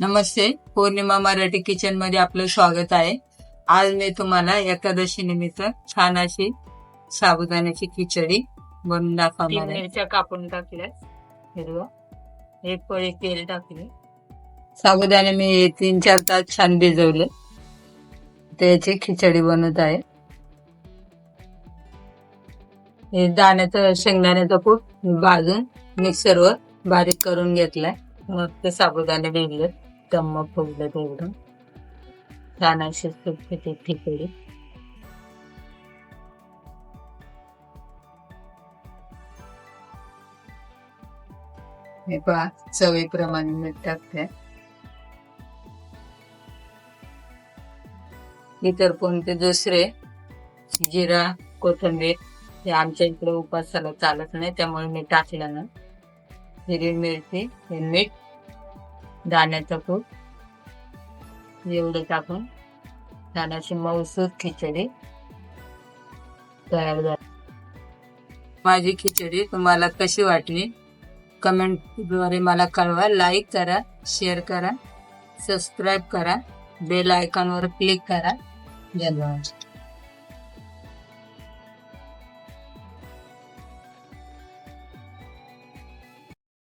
नमस्ते पौर्णिमा मराठी किचनमध्ये आपलं स्वागत आहे. आज मी तुम्हाला एकादशी निमित्त छान अशी साबुदाण्याची खिचडी बनवून दाखवणार आहे. मिरच्या कापून टाकल्या. हिरवा एक पळी तेल टाकले. साबुदाणे मी तीन चार तास छान भिजवले. त्याची खिचडी बनवत आहे. हे दाण्याचं शेंगदाण्याचा कूट भाजून मिक्सरवर बारीक करून घेतलाय. मग ते साबुदाणे भिजले. उत्तम फुगले तेवढं. छान अशी सुटसुटीत खिचडी हे पहा चवीप्रमाणे मीठ टाकते. इतर कोणते दुसरे? जिरा कोथिंबीर हे आमच्या इकडे उपासाला चालत नाही त्यामुळे मी टाकलं ना हिरवी मिरची हे मीठ दाण्याचा कूट एवढं टाकून छान अशी खिचडी तयार झाली. माझी खिचडी तुम्हाला कशी वाटली? कमेंटद्वारे मला कळवा. लाईक करा शेअर करा सबस्क्राईब करा बेल आयकॉनवर क्लिक करा. धन्यवाद.